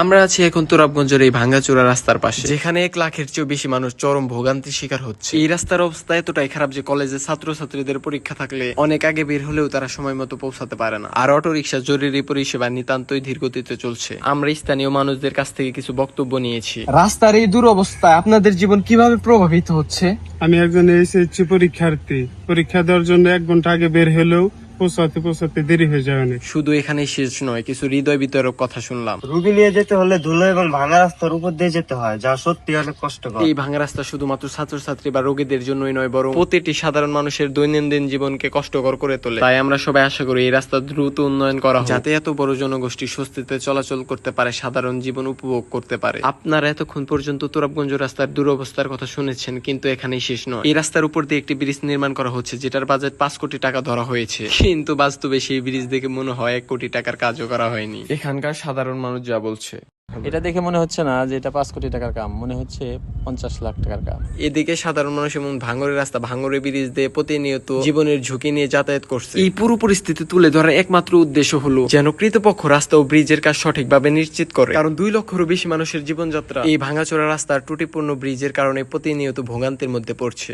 আমরা আছি এখন তুরাবগঞ্জের এই ভাঙ্গাচোরা রাস্তার পাশে। যেখানে এক লাখের চেয়েও বেশি মানুষ চরম ভোগান্তির শিকার হচ্ছে। এই রাস্তার অবস্থা এতটাই খারাপ যে কলেজে ছাত্রছাত্রীদের পরীক্ষা থাকলে অনেক আগে বের হলেও তারা সময় মতো পৌঁছাতে পারে না। আর অটো রিক্সা জরুরি পরিষেবা নিতান্তই ধীর গতিতে চলছে। আমরা স্থানীয় মানুষদের কাছ থেকে কিছু বক্তব্য নিয়েছি। রাস্তার এই দুরবস্থায় আপনাদের জীবন কীভাবে প্রভাবিত হচ্ছে? আমি একজন এসএসসি পরীক্ষার্থী। পরীক্ষা দেওয়ার জন্য এক ঘণ্টা আগে বের হলেও পৌঁছাতে পৌঁছাতে দেরি হয়ে যায় অনেক। শুধু এখানেই শেষ নয় কিছু হৃদয় বিতরক কথা শুনলাম। রুগী নিয়ে যেতে হলে ধুলো এবং ভাঙা রাস্তার উপর দিয়ে যেতে হয় যা সত্যি অনেক কষ্টকর। এই ভাঙা রাস্তা শুধুমাত্র ছাত্রছাত্রী বা রোগীদের জন্যই নয় বরং প্রতিটি সাধারণ মানুষের দৈনন্দিন জীবনকে কষ্টকর করে তোলে। তাই আমরা সবাই আশা করি এই রাস্তা দ্রুত উন্নয়ন করা হোক, যাতে এত বড় জনগোষ্ঠী স্বস্তিতে চলাচল করতে পারে সাধারণ জীবন উপভোগ করতে পারে। আপনারা এতক্ষণ পর্যন্ত তুরাবগঞ্জ রাস্তার দুরবস্থার কথা শুনেছেন কিন্তু এখানেই শেষ নয়। এই রাস্তার উপর দিয়ে একটি ব্রিজ নির্মাণ করা হচ্ছে যেটার বাজেট পাঁচ কোটি টাকা ধরা হয়েছে। কিন্তু বাস্তবে সেই ব্রিজ দেখে মনে হয় এক কোটি টাকার কাজও করা হয়নি। এখানকার সাধারণ মানুষ যা বলছে। এটা দেখে মনে হচ্ছে না যে এটা পাঁচ কোটি টাকার কাম মনে হচ্ছে পঞ্চাশ লাখ টাকার কাম। এদিকে সাধারণ মানুষ এমন ভাঙরের রাস্তা ভাঙরের ব্রিজ দিয়ে প্রতিনিয়ত জীবনের ঝুঁকি নিয়ে যাতায়াত করছে। এই পুরো পরিস্থিতি তুলে ধরার একমাত্র উদ্দেশ্য হলো যেন কৃতপক্ষ রাস্তা ও ব্রিজের কাজ সঠিকভাবে নিশ্চিত করে। কারণ দুই লক্ষেরও বেশি মানুষের জীবনযাত্রা এই ভাঙাচোরা রাস্তার ত্রুটিপূর্ণ ব্রিজের কারণে প্রতিনিয়ত ভোগান্তির মধ্যে পড়ছে।